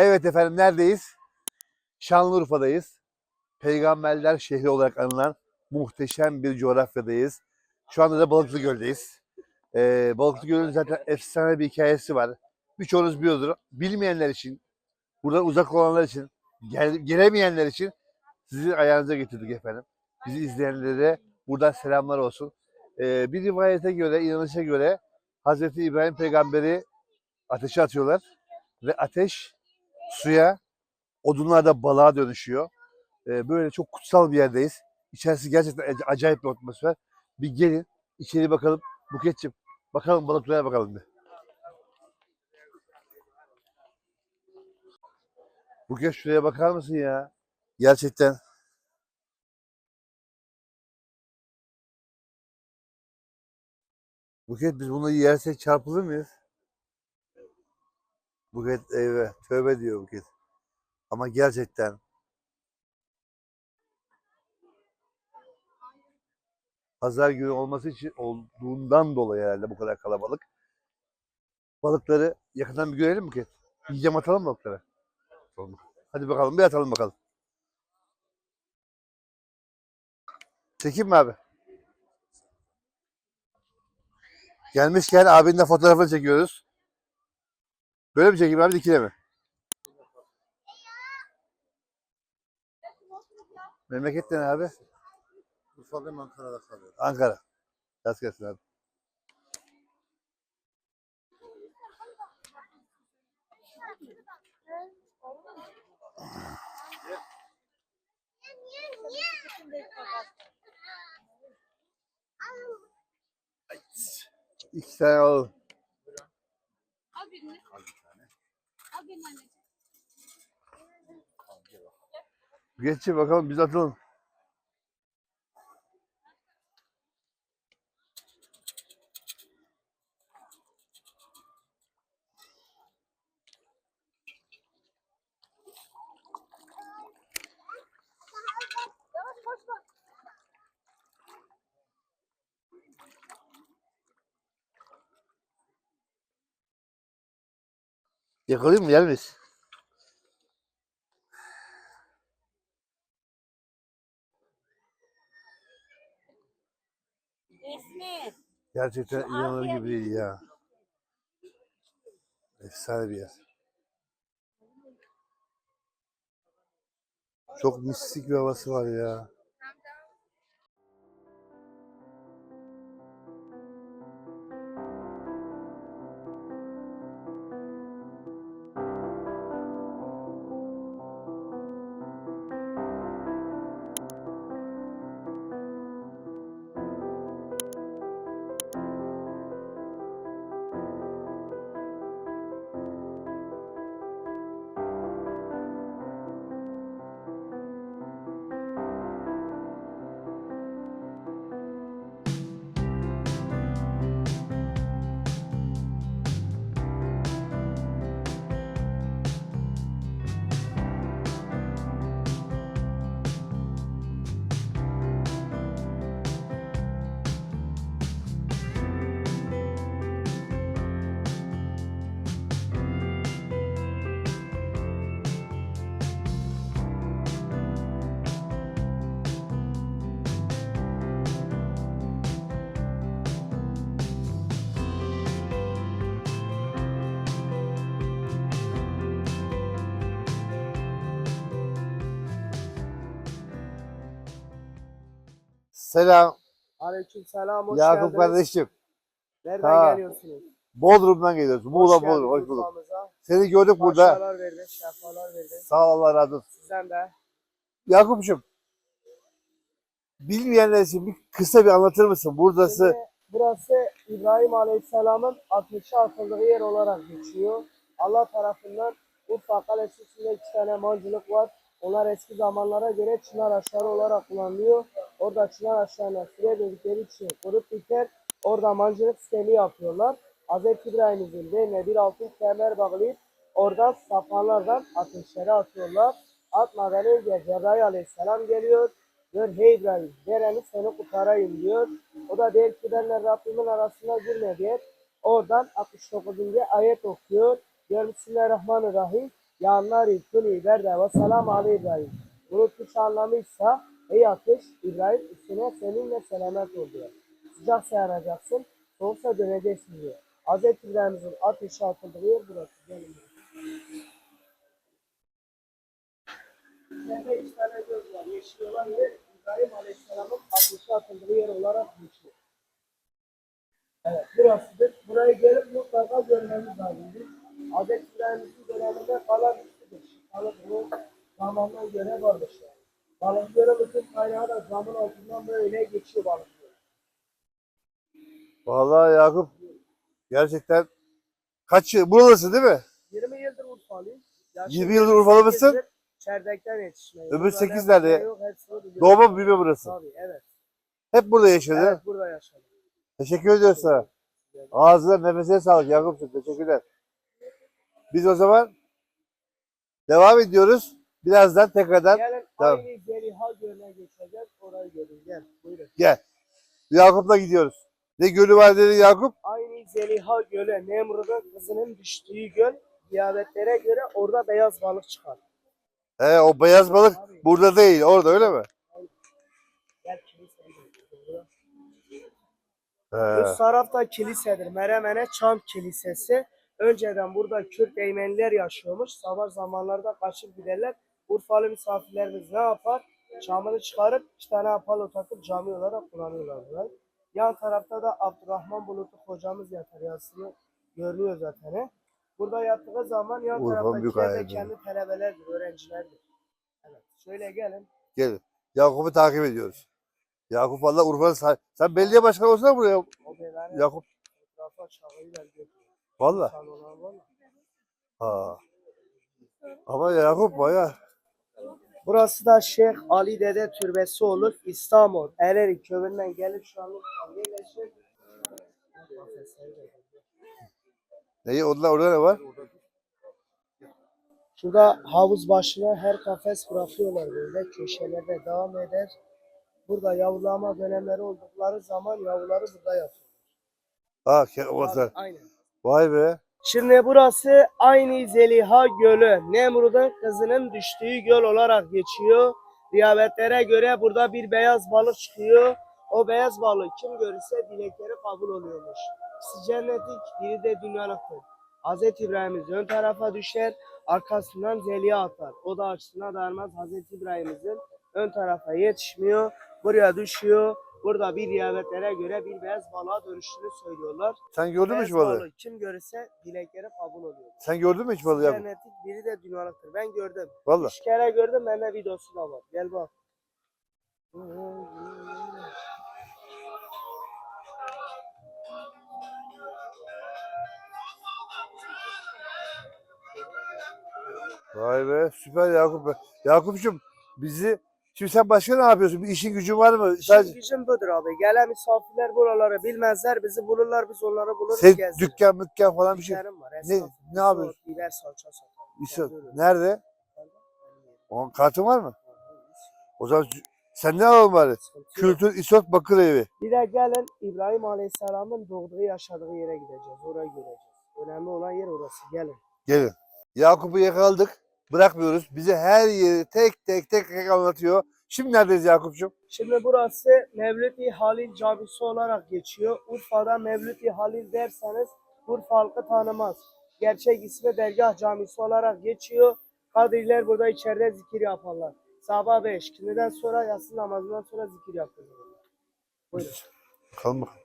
Evet efendim neredeyiz? Şanlıurfa'dayız. Peygamberler şehri olarak anılan muhteşem bir coğrafyadayız. Şu anda da Balıklı Göl'deyiz. Ee, Balıklı Göl'ün zaten efsane bir hikayesi var. Birçoğunuz biliyordur. Bilmeyenler için, buradan uzak olanlar için, gel- gelemeyenler için sizi ayağınıza getirdik efendim. Bizi izleyenlere buradan selamlar olsun. Ee, bir rivayete göre, inanışa göre Hazreti İbrahim peygamberi ateşe atıyorlar ve ateş suya, odunlar da balığa dönüşüyor. Ee, böyle çok kutsal bir yerdeyiz. İçerisi gerçekten ac- acayip bir atmosfer. Bir gelin içeri bakalım. Buketçim bakalım balıklara bakalım bir. Buket şuraya bakar mısın ya? Gerçekten. Buket biz bunu yersek çarpılır mıyız? Buket eyvah tövbe diyor Buket. Ama gerçekten pazar günü olması için olduğundan dolayı herhalde bu kadar kalabalık. Balıkları yakından bir görelim mi Buket? Yiyeceğim atalım balıkları? Atalım. Hadi bakalım bir atalım bakalım. Çekeyim mi abi? Gelmişken abinin de fotoğrafını çekiyoruz. Böyle mi çekeyim abi dikine mi? Memleket ne abi? Urfa'dayım Ankara'da kalıyorum. Ankara. Yaz gelsin abi. İki tane alalım. Geçin bakalım biz atalım. Yakalayayım mı? Yer İsmi. Gerçekten Şu inanılır arkaya gibi değil ya. Efsane bir yer. Çok mistik bir havası var ya. Selam Aleykümselam, hoş Yakup geldiniz. kardeşim. Nereden Ha. geliyorsunuz? Bodrum'dan geliyoruz. Muğla Bodrum. Hoş bulduk. Seni gördük burada. Başarılar verdi, şefalar verdi. Sağ ol Allah razı olsun. Sizden de. Yakup'cum. Bilmeyenler için bir kısa bir anlatır mısın? Buradası Şimdi burası İbrahim Aleyhisselam'ın ateşe atıldığı yer olarak geçiyor. Allah tarafından Urfa Kalesi içinde iki tane mancılık var. Onlar eski zamanlara göre çınar aşarı olarak kullanılıyor. Orada çınar aşağına süre dedikleri için kurup biter. Orada mancılık sistemi yapıyorlar. Hz. İbrahim'in beline bir altın kemer bağlayıp oradan sapanlardan ateşlere atıyorlar. Atmadan önce Cebrail Aleyhisselam geliyor. Diyor hey İbrahim vereni seni kurtarayım diyor. O da der ki benle Rabbimin arasına girme diye. Oradan 69. ayet okuyor. Diyor Bismillahirrahmanirrahim. Yanlar kuni berde ve selam ali İbrahim. Bunun Türkçe anlamı ise ey ateş İbrahim üstüne seninle selamet ol diyor. Sıcaksa yanacaksın, soğuksa döneceksin diyor. Hz. İbrahim'in ateşe atıldığı yer burası. Gelin. Nerede üç tane göz var. Yeşil olan yer İbrahim Aleyhisselam'ın ateşe atıldığı yer olarak geçiyor. Evet, burasıdır. Buraya gelip mutlaka görmemiz lazımdır. Hz. İbrahim'in döneminde kalan üstüdür. Şifalı bunu zamandan göre varmış yani. Balık göre bütün kaynağı da zaman altından böyle geçiyor balık göre. Vallahi Yakup gerçekten kaç yıl? Burası değil mi? 20 yıldır Urfalıyım. Yaşım 20 yıldır Urfalı mısın? 28'dir. Çerdekten yetişmeyi. Öbür Burada sekiz ne var, nerede? Doğma büyüme burası. Tabii, evet. Hep burada yaşadı. Evet, burada yaşadım. Teşekkür ediyoruz sana. Ağzına nefesine sağlık Yakup'cum. Teşekkürler. Biz o zaman devam ediyoruz. Birazdan tekrardan Gelin Tamam. aynı Zeliha Gölü'ne geçeceğiz. Orayı görün. Gel, buyurun. gel. Yakup'la gidiyoruz. Ne gölü var dedi Yakup? Aynı Zeliha Gölü, Nemrut'un kızının düştüğü göl. Diyabetlere göre orada beyaz balık çıkar. He, o beyaz balık Abi, burada değil. Orada öyle mi? gel kiliseye gidelim. He. Üst tarafta kilisedir. Meremen'e Çam Kilisesi. Önceden burada Kürt Eymeniler yaşıyormuş. Sabah zamanlarda kaçıp giderler. Urfalı misafirlerimiz ne yapar? Çamını çıkarıp iki tane apalo takıp cami olarak kullanıyorlar. Yan tarafta da Abdurrahman Bulutlu hocamız yatar yazısını görünüyor zaten. Burada yattığı zaman yan Urfa taraftakiler de kendi talebelerdir, öğrencilerdir. Evet. Şöyle gelin. Gelin. Yakup'u takip ediyoruz. Yakup valla Urfa'nın Sen belediye başkanı olsana buraya O Yakup. etrafa götürüyor. Valla. Ha. Ama Yakup baya. Burası da Şeyh Ali Dede Türbesi olur. İstanbul, Ereğli köyünden gelip şu anlık yerleşir. Neyi? Onlar orada ne var? Şurada havuz başına her kafes bırakıyorlar böyle köşelerde devam eder. Burada yavrulama dönemleri oldukları zaman yavruları burada yatıyor. Ha, ke- orada. Aynen. Vay be. Şimdi burası aynı Zeliha Gölü. Nemrut'un kızının düştüğü göl olarak geçiyor. Riyavetlere göre burada bir beyaz balık çıkıyor. O beyaz balığı kim görürse dilekleri kabul oluyormuş. İkisi cennetik, biri de dünyalıktır. Hz. İbrahim'imiz ön tarafa düşer, arkasından Zeliha atar. O da açısına darmaz Hz. İbrahim'imizin ön tarafa yetişmiyor. Buraya düşüyor. Burada bir riyavetlere göre bir beyaz balığa dönüştüğünü söylüyorlar. Sen gördün mü hiç balığı? balığı kim görürse dilekleri kabul oluyor. Sen gördün mü hiç balığı Yakup? Cennetik biri de dünyalıktır. Ben gördüm. Valla. Üç kere gördüm. Bende videosu da var. Gel bak. Vay be süper Yakup be. Yakup'cum bizi şimdi sen başka ne yapıyorsun? Bir işin gücün var mı? Sadece gücüm budur abi. Gelen misafirler buraları bilmezler. Bizi bulurlar. Biz onları buluruz. sen gezdiririz. dükkan mükkan falan bir şey. Dükkanım var. Ne, esnaf. ne yapıyorsun? Soğuk, Biber salça. İso, Geziyorum. nerede? Onun kartın var mı? O zaman sen ne alalım bari? Kültür İsot Bakır Evi. Bir de gelin İbrahim Aleyhisselam'ın doğduğu yaşadığı yere gideceğiz. Orayı göreceğiz. Önemli olan yer orası. Gelin. Gelin. Yakup'u yakaladık. Bırakmıyoruz. Bize her yeri tek tek tek tek anlatıyor. Şimdi neredeyiz Yakup'cum? Şimdi burası Mevlüt-i Halil Camisi olarak geçiyor. Urfa'da Mevlüt-i Halil derseniz Urfa halkı tanımaz. Gerçek ismi Dergah Camisi olarak geçiyor. Kadriler burada içeride zikir yaparlar. Sabah 5, kindiden sonra yatsı namazından sonra zikir yapıyorlar. Buyurun. Bakalım bakalım.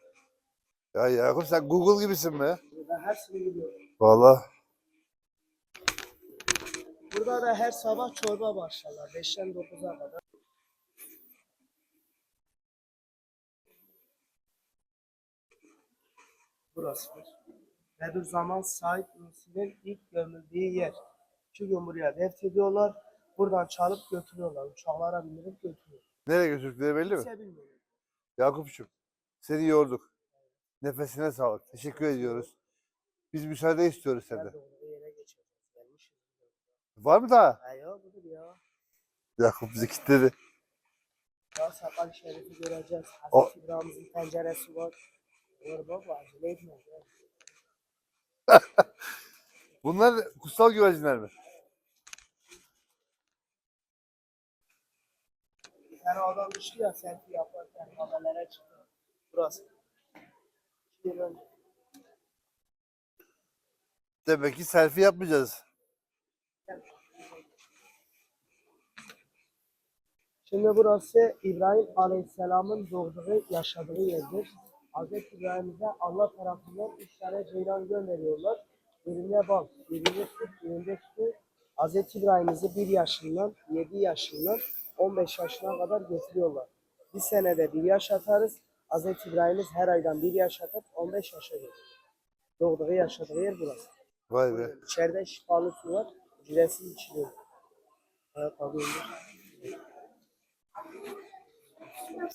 Ya Yakup sen Google gibisin be. Burada hepsini biliyorum. Vallahi. Burada da her sabah çorba başlarlar. 5'ten 9'a kadar. Burasıdır. Bediüzzaman Said Nursi'nin ilk gömüldüğü yer. İki gün buraya deft ediyorlar. Buradan çalıp götürüyorlar. Uçaklara bindirip götürüyorlar. Nereye götürdükleri belli mi? Kimse bilmiyor. Yakup'cum seni yorduk. Nefesine sağlık. Teşekkür ediyoruz. Biz müsaade istiyoruz senden. Var mı daha? Ha, yok budur ya. Yakup bizi kilitledi. Ya sakal şerifi göreceğiz. O- Hazreti İbrahim'in penceresi var. Olur baba acele ya. Bunlar kutsal güvercinler mi? Bir adam düştü ya selfie yaparken haberlere çıktı. Burası. İki yıl önce. Demek ki selfie yapmayacağız. Şimdi burası İbrahim Aleyhisselam'ın doğduğu, yaşadığı yerdir. Hazreti İbrahim'e Allah tarafından üç tane ceylan gönderiyorlar. Birinde bal, birinde süt, birinde su. Hazreti İbrahim'i bir yaşından, yedi yaşından, 15 yaşına kadar getiriyorlar. Bir senede bir yaş atarız. Hazreti İbrahim'imiz her aydan bir yaş atıp 15 yaşa getirir. Doğduğu, yaşadığı yer burası. Vay be. İçeride şifalı su var, ücretsiz içiliyor. Ayakkabı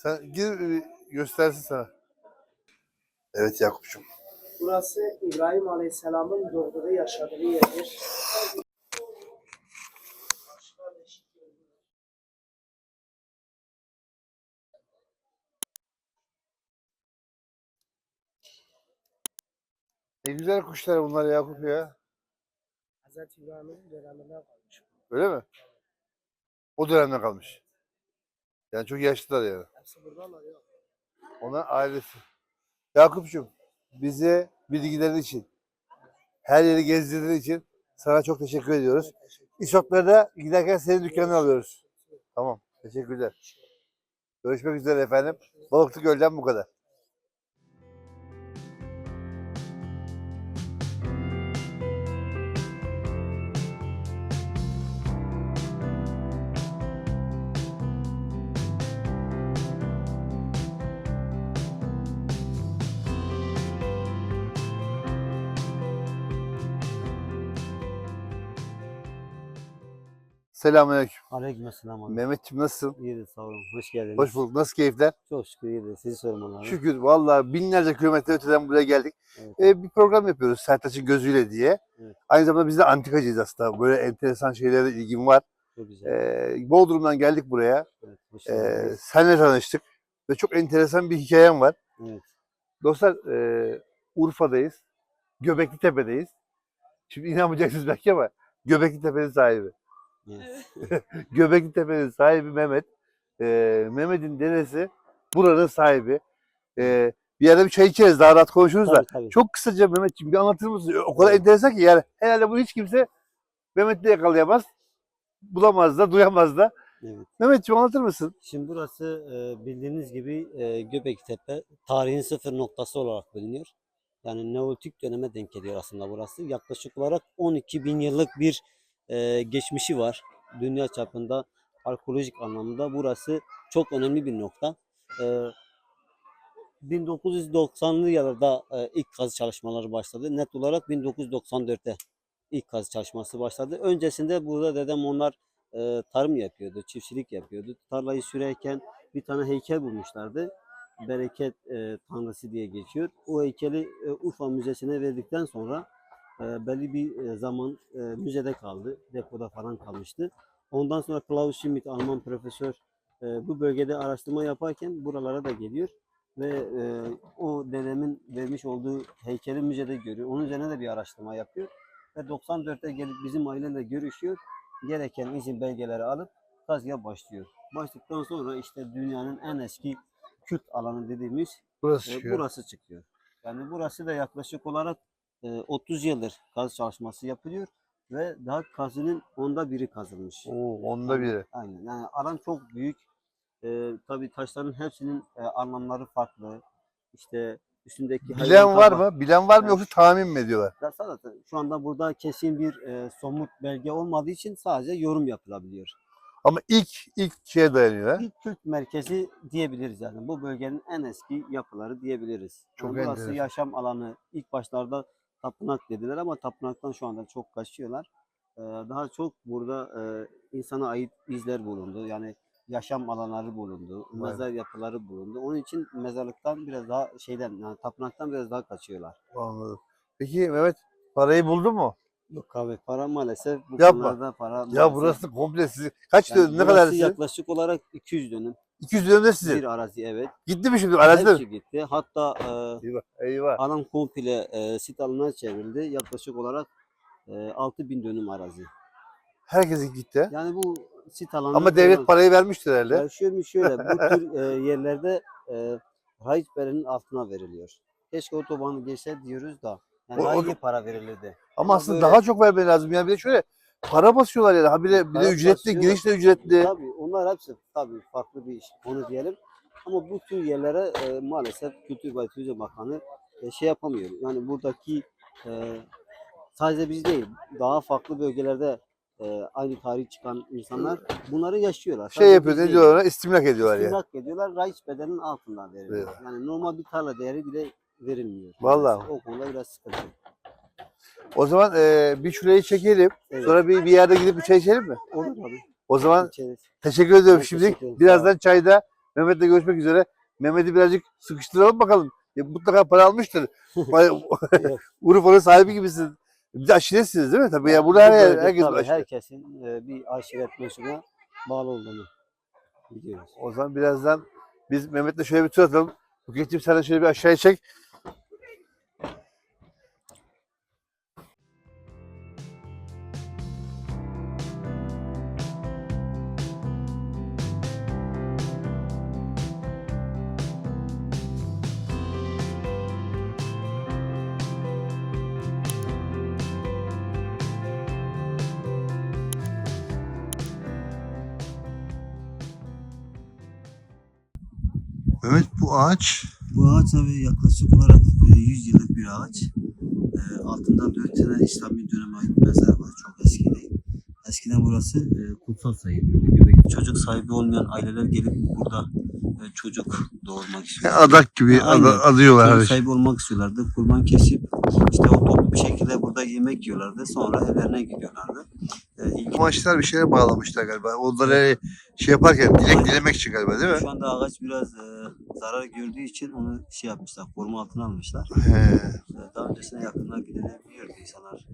Sen gir e, göstersin sana. Evet Yakup'cum. Burası İbrahim Aleyhisselam'ın doğduğu, yaşadığı yerdir. Ne güzel kuşlar bunlar Yakup ya. Hazreti İbrahim'in döneminden kalmış. Öyle mi? O dönemde kalmış. Yani çok yaşlılar yani. Hepsi buradalar ya. Ona ailesi. Yakup'cum bize bilgilerin için, her yeri gezdirdiğin için sana çok teşekkür ediyoruz. İsotları da giderken senin dükkanına alıyoruz. Tamam. Teşekkürler. Görüşmek üzere efendim. Balıklı Göl'den bu kadar. Selamünaleyküm. Aleykümselam abi. Mehmetciğim nasılsın? İyidir sağ olun. Hoş geldiniz. Hoş bulduk. Nasıl keyifler? Çok şükür iyidir. Sizi sormalı abi. Şükür. Vallahi binlerce kilometre öteden buraya geldik. Evet. Ee, bir program yapıyoruz Sertaç'ın gözüyle diye. Evet. Aynı zamanda biz de antikacıyız aslında. Böyle enteresan şeylere de ilgim var. Çok güzel. Ee, Bodrum'dan geldik buraya. evet, hoş Ee, senle tanıştık. Ve çok enteresan bir hikayem var. Evet. Dostlar e, Urfa'dayız. Göbekli Tepe'deyiz. Şimdi inanmayacaksınız belki ama Göbekli Tepe'nin sahibi. Evet. Göbekli Tepe'nin sahibi Mehmet. Ee, Mehmet'in dedesi buranın sahibi. Ee, bir yerde bir çay içeriz daha rahat konuşuruz da. Tabii, tabii. Çok kısaca Mehmetciğim bir anlatır mısın? O kadar enteresan ki yani herhalde bunu hiç kimse Mehmet'le yakalayamaz. Bulamaz da, duyamaz da. Evet. Mehmetciğim anlatır mısın? Şimdi burası e, bildiğiniz gibi e, Göbektepe tarihin sıfır noktası olarak biliniyor. Yani Neolitik döneme denk geliyor aslında burası. Yaklaşık olarak 12 bin yıllık bir e, geçmişi var. Dünya çapında arkeolojik anlamda burası çok önemli bir nokta. E, 1990'lı yıllarda e, ilk kazı çalışmaları başladı. Net olarak 1994'te ilk kazı çalışması başladı. Öncesinde burada dedem onlar e, tarım yapıyordu, çiftçilik yapıyordu. Tarlayı sürerken bir tane heykel bulmuşlardı. Bereket e, tanrısı diye geçiyor. O heykeli e, Urfa Müzesi'ne verdikten sonra e, belli bir e, zaman e, müzede kaldı. Depoda falan kalmıştı. Ondan sonra Klaus Schmidt, Alman profesör e, bu bölgede araştırma yaparken buralara da geliyor ve e, o dedemin vermiş olduğu heykeli müzede görüyor. Onun üzerine de bir araştırma yapıyor ve 94'te gelip bizim aileyle görüşüyor. Gereken izin belgeleri alıp kazıya başlıyor. Başladıktan sonra işte dünyanın en eski küt alanı dediğimiz Burası e, çıkıyor. burası çıkıyor. Yani burası da yaklaşık olarak 30 yıldır kazı çalışması yapılıyor ve daha kazının onda biri kazılmış. Oo, onda biri. Aynen. Yani alan çok büyük. Ee, tabii taşların hepsinin e, anlamları farklı. İşte üstündeki Bilen var tabak- mı? Bilen var mı Evet. yoksa tahmin mi ediyorlar? Zaten şu anda burada kesin bir e, somut belge olmadığı için sadece yorum yapılabiliyor. Ama ilk ilk şeye dayanıyor. İlk kült merkezi diyebiliriz yani. Bu bölgenin en eski yapıları diyebiliriz. Çok Yani burası enteresan. yaşam alanı. İlk başlarda tapınak dediler ama tapınaktan şu anda çok kaçıyorlar. Ee, daha çok burada e, insana ait izler bulundu. Yani yaşam alanları bulundu. Mezar yapıları bulundu. Onun için mezarlıktan biraz daha şeyden yani tapınaktan biraz daha kaçıyorlar. Anladım. Peki Mehmet parayı buldun mu? Yok abi para maalesef bu Yapma. konularda para Ya maalesef- burası komple sizin. Kaç Yani dönüm? Ne kadar yaklaşık olarak 200 dönüm 200 dönüm de sizin. bir arazi evet. Gitti mi şimdi? Araziler. Hepsi gitti. Hatta e, Eyvah. Eyvah. alan komple e, sit alanına çevrildi. Yaklaşık olarak e, 6000 dönüm arazi. Herkesin gitti. Yani bu sit alanı Ama devlet parayı vermiştir herhalde. Ya şöyle şöyle bu tür e, yerlerde e, raiç berenin altına veriliyor. Keşke otobanı geçse diyoruz da. Yani O- o- iyi para verilirdi. Ama aslında böyle- daha çok vermeleri lazım. Yani bir de şöyle para basıyorlar yani. Ha bir de, bir de Para ücretli, basıyor. giriş de ücretli. Tabii onlar hepsi tabii farklı bir iş. Onu diyelim. Ama bu tür yerlere e, maalesef Kültür ve Turizm Bakanı e, şey yapamıyor. Yani buradaki e, sadece biz değil, daha farklı bölgelerde e, aynı tarih çıkan insanlar bunları yaşıyorlar. Şey yapıyor, ne diyorlar? İstimlak ediyorlar yani. İstimlak ediyorlar. Raiç bedelinin altından veriliyor. Evet. Yani normal bir tarla değeri bile verilmiyor. Vallahi. Maalesef O konuda biraz sıkıntı. O zaman e, bir şurayı çekelim. Evet. Sonra bir, bir yerde gidip bir çay içelim mi? Olur tabii. O zaman İçeriz. teşekkür ediyorum Ben şimdi. teşekkür ederim. Birazdan çayda Mehmet'le görüşmek üzere. Mehmet'i birazcık sıkıştıralım bakalım. Ya, mutlaka para almıştır. Urfa'nın sahibi gibisin. Bir de aşiretsiniz değil mi? Tabii ya burada her Bu bölge herkes tabii aşiret. herkesin e, bir aşiret mensubuna bağlı olduğunu biliyoruz. O zaman birazdan biz Mehmet'le şöyle bir tur atalım. Buket'ciğim sen de şöyle bir aşağıya çek. Bu ağaç Bu ağaç tabii yaklaşık olarak e, 100 yıllık bir ağaç. E, Altında 4 tane İslami döneme ait mezar var. Çok eski değil. Eskiden burası e, kutsal sayılıyordu. Göbekli çocuk sahibi olmayan aileler gelip burada e, çocuk doğurmak istiyor. adak gibi Aynen. ada- adıyorlar. Çocuk sahibi olmak istiyorlardı. Kurban kesip işte o toplu bir şekilde burada yemek yiyorlardı. Sonra evlerine gidiyorlardı. E, ilk Kumaşlar bir şeye bağlamışlar galiba. Onları şey yaparken dilek dilemek için galiba değil mi? Şu anda ağaç biraz e, zarar gördüğü için onu şey yapmışlar, koruma altına almışlar. He. E, daha öncesine yakından gidilebiliyordu insanlar.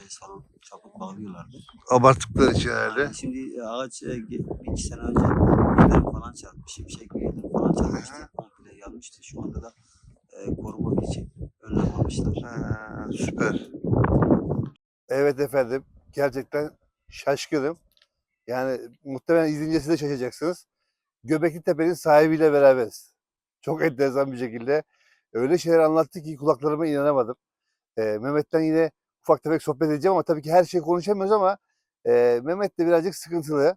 Bez falan çabuk bağlıyorlardı. Abarttıkları için herhalde. Yani şimdi e, ağaç e, bir iki sene önce yıldırım falan çarpmış, şimşek yıldırım falan çarpmıştı. Komple yanmıştı. Şu anda da e, korumak için önlem almışlar. Ha, süper. Evet efendim. Gerçekten şaşkınım. Yani muhtemelen izleyince siz de şaşacaksınız. Göbekli Tepe'nin sahibiyle beraberiz. Çok enteresan bir şekilde. Öyle şeyler anlattı ki kulaklarıma inanamadım. Ee, Mehmet'ten yine ufak tefek sohbet edeceğim ama tabii ki her şeyi konuşamıyoruz ama e, Mehmet de birazcık sıkıntılı.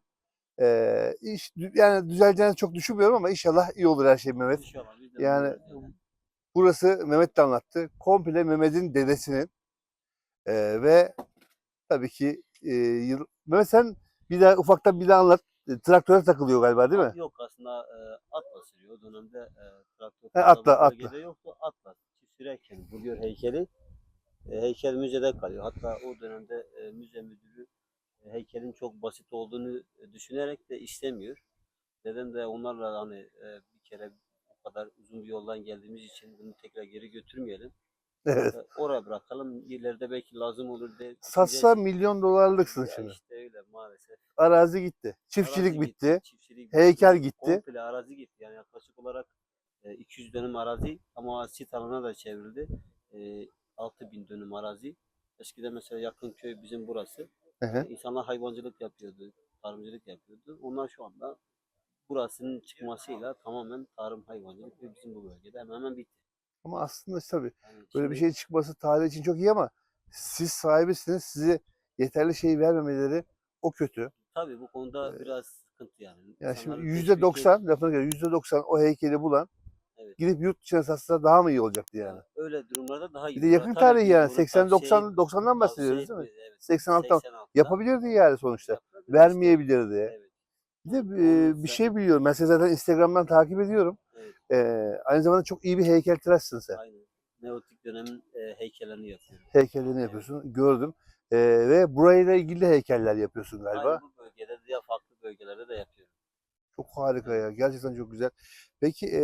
Ee, iş, yani düzeleceğini çok düşünmüyorum ama inşallah iyi olur her şey Mehmet. İnşallah Yani Burası Mehmet de anlattı. Komple Mehmet'in dedesinin. Ee, ve tabii ki e. Mehmet sen bir daha ufaktan bir daha anlat. E, Traktöre takılıyor galiba değil mi? Yok aslında e, atla sürüyor. O dönemde e, traktör He, atla, atla. yoktu. Atla sürerken buluyor heykeli. E, heykel müzede kalıyor. Hatta o dönemde e, müze müdürü e, heykelin çok basit olduğunu e, düşünerek de istemiyor. Dedem de onlarla hani e, bir kere bu kadar uzun bir yoldan geldiğimiz için bunu tekrar geri götürmeyelim. Evet. E, oraya bırakalım. İleride belki lazım olur diye. Satsa milyon dolarlıksın Ya şimdi. işte öyle maalesef. Arazi gitti. Çiftçilik Arazi bitti. çiftçilik Heykel gitti. Komple arazi gitti. Yani yaklaşık olarak e, 200 dönüm arazi ama sit alanına da çevrildi. E, 6000 dönüm arazi. Eskiden mesela yakın köy bizim burası. Hı hı. E, İnsanlar hayvancılık yapıyordu, tarımcılık yapıyordu. Onlar şu anda burasının çıkmasıyla tamamen tarım hayvancılık ve bizim bu bölgede hemen hemen bitti. Ama aslında tabii Yani böyle bir şey çıkması tarih için çok iyi ama siz sahibisiniz. Size yeterli şey vermemeleri o kötü. Tabii bu konuda biraz sıkıntı yani. Yani şimdi yüzde doksan, lafına göre yüzde doksan o heykeli bulan Evet. gidip yurt dışına satsa daha mı iyi olacaktı yani? Öyle durumlarda daha iyi. Bir de yakın tarih yani bunu 80 tavsiye 90 90'dan bahsediyoruz değil mi? evet. 86'dan 86'dan yapabilirdi yani sonuçta. Vermeyebilirdi. Evet. Bir de e, bir şey biliyorum. Ben seni zaten Instagram'dan takip ediyorum. Ee, aynı zamanda çok iyi bir heykeltıraşsın sen. Aynen. Neotik dönemin e, heykellerini yapıyor. Heykellerini yapıyorsun. Gördüm. Ee, ve burayla ilgili heykeller yapıyorsun galiba. Aynı bu bölgede de ya farklı bölgelerde de yapıyorum. Çok harika ya. Gerçekten çok güzel. Peki e,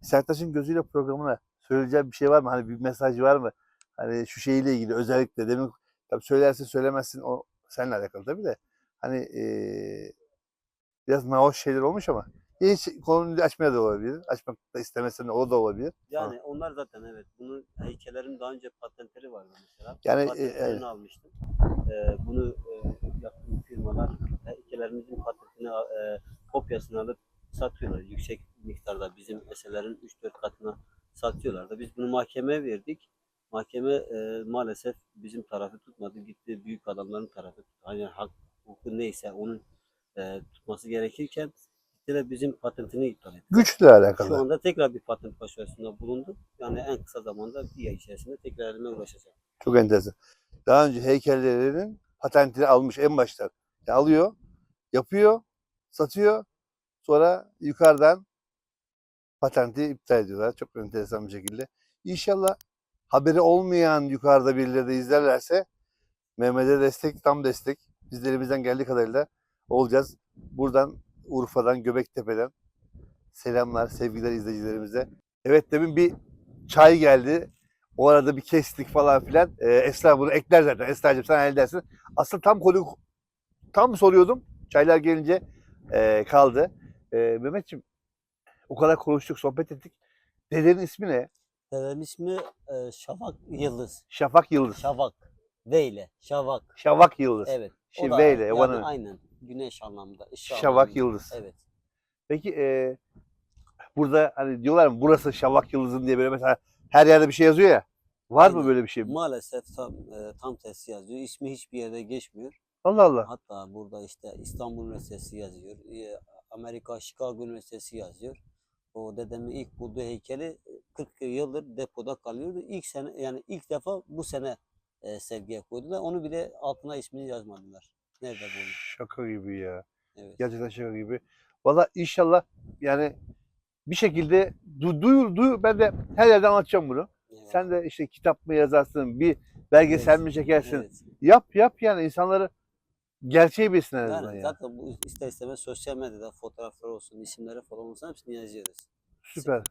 Sertaç'ın gözüyle programına söyleyeceğim bir şey var mı? Hani bir mesaj var mı? Hani şu şeyle ilgili özellikle demin tabii söylersin söylemezsin o seninle alakalı tabii de. Hani e, biraz nahoş şeyler olmuş ama hiç konuyu açmaya da olabilir. Açmak da istemesen o da olabilir. Yani onlar zaten evet. Bunun heykellerin daha önce patentleri vardı mesela. Yani, e, patentlerini evet. almıştım. E, bunu e, yaptığım firmalar heykele eserlerimizin patentini e, kopyasını alıp satıyorlar. Yüksek miktarda bizim eserlerin 3-4 katına satıyorlar da biz bunu mahkemeye verdik. Mahkeme e, maalesef bizim tarafı tutmadı. Gitti büyük adamların tarafı. Hani hak hukuku neyse onun e, tutması gerekirken gittiler bizim patentini iptal etti. Güçle Şu alakalı. anda tekrar bir patent başvurusunda bulundum. Yani en kısa zamanda bir ay içerisinde tekrar elime ulaşacak. Çok enteresan. Daha önce heykellerinin patentini almış en başta. Yani alıyor, yapıyor, satıyor. Sonra yukarıdan patenti iptal ediyorlar. Çok enteresan bir şekilde. İnşallah haberi olmayan yukarıda birileri de izlerlerse Mehmet'e destek, tam destek. Biz de elimizden geldiği kadarıyla olacağız. Buradan Urfa'dan, Göbektepe'den selamlar, sevgiler izleyicilerimize. Evet demin bir çay geldi. O arada bir kestik falan filan. Ee, Esra bunu ekler zaten. Esra'cığım sen halledersin. Aslında tam konu tam soruyordum. Çaylar gelince ee, kaldı. Ee, Mehmetciğim o kadar konuştuk, sohbet ettik. Dedenin ismi ne? Dedem ismi e, Şafak Yıldız. Şafak Yıldız. Şafak. V ile. Şafak. Şavak Yıldız. Evet. Şimdi V ile, yani aynen. Güneş anlamda. ışık Şavak anlamında. Yıldız. Evet. Peki ee, burada hani diyorlar mı burası Şavak Yıldız'ın diye böyle mesela her yerde bir şey yazıyor ya. Var mı Aynen. böyle bir şey? Maalesef tam e, tam tersi yazıyor. İsmi hiçbir yerde geçmiyor. Allah Allah. Hatta burada işte İstanbul Üniversitesi yazıyor. e, Amerika Chicago Üniversitesi yazıyor. O dedemin ilk bulduğu heykeli e, 40 yıldır depoda kalıyordu. İlk sene yani ilk defa bu sene e, sergiye koydular. Onu bile altına ismini yazmadılar. Nerede bulmuş? Şaka gibi ya. Evet. Gerçekten şaka gibi. Valla inşallah yani bir şekilde du, duyur, duyur, ben de her yerden anlatacağım bunu. Eyvallah. Sen de işte kitap mı yazarsın, bir belgesel Evet, mi çekersin. Evet. Yap yap yani insanları gerçeği bilsin en azından Yani ya. zaten bu ister istemez sosyal medyada fotoğraflar olsun, isimleri falan olsun hepsini yazıyoruz. Süper.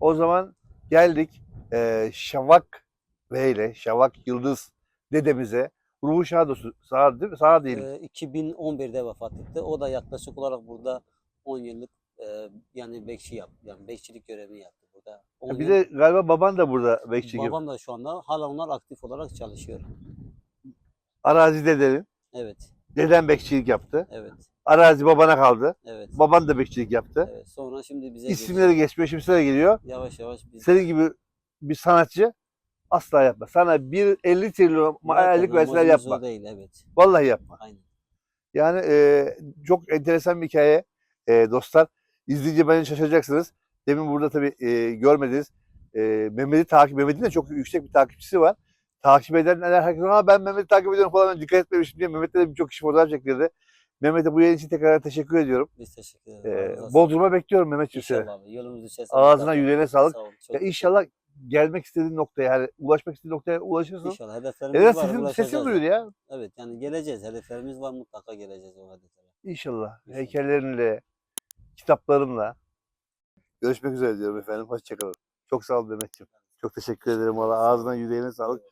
O zaman geldik eee Şavak V ile Şavak Yıldız dedemize. Ruhu şad olsun. Sağ, değil mi? Sağ diyelim. Ee, 2011'de vefat etti. O da yaklaşık olarak burada 10 yıllık e, yani bekçi yaptı. Yani bekçilik görevini yaptı burada. 10 bir yıl- de galiba baban da burada bekçi gibi. babam da şu anda hala onlar aktif olarak çalışıyor. Arazi dedenin. Evet, Deden bekçilik yaptı. evet, Arazi babana kaldı. evet. Baban da bekçilik yaptı. Evet. Sonra şimdi bize İsimleri geçmiyor. Şimdi sıra geliyor. geliyor. yavaş yavaş biz Senin gibi bir sanatçı asla yapma. Sana bir 50 trilyon aylık amacımız yapma. değil, evet. Vallahi yapma. Aynen. Yani e, çok enteresan bir hikaye e, dostlar. İzleyince bence şaşıracaksınız. Demin burada tabii e, görmediniz. E, Mehmet'i takip, Mehmet'in de çok yüksek bir takipçisi var. Takip edenler herkes ha ben Mehmet'i takip ediyorum falan ben dikkat etmemişim diye Mehmet'le de birçok kişi fotoğraf çektirdi. Mehmet'e bu yayın için tekrar teşekkür ediyorum. Biz teşekkür ederiz. E, olsun. Bodrum'a bekliyorum. Yolumuz düşerse Ağzına yüreğine sağlık. Sağ olun. Ya inşallah gelmek istediğin noktaya, yani ulaşmak istediğin noktaya ulaşırsın. İnşallah hedeflerimiz Evet var. sesin, sesin duyuyor ya. Evet yani geleceğiz. Hedeflerimiz var mutlaka geleceğiz o hedeflere. İnşallah. İnşallah. Heykellerinle, kitaplarınla. Görüşmek üzere diyorum efendim. Hoşçakalın. Çok sağ ol Mehmetciğim. Çok teşekkür ederim. Valla ağzına yüreğine sağlık.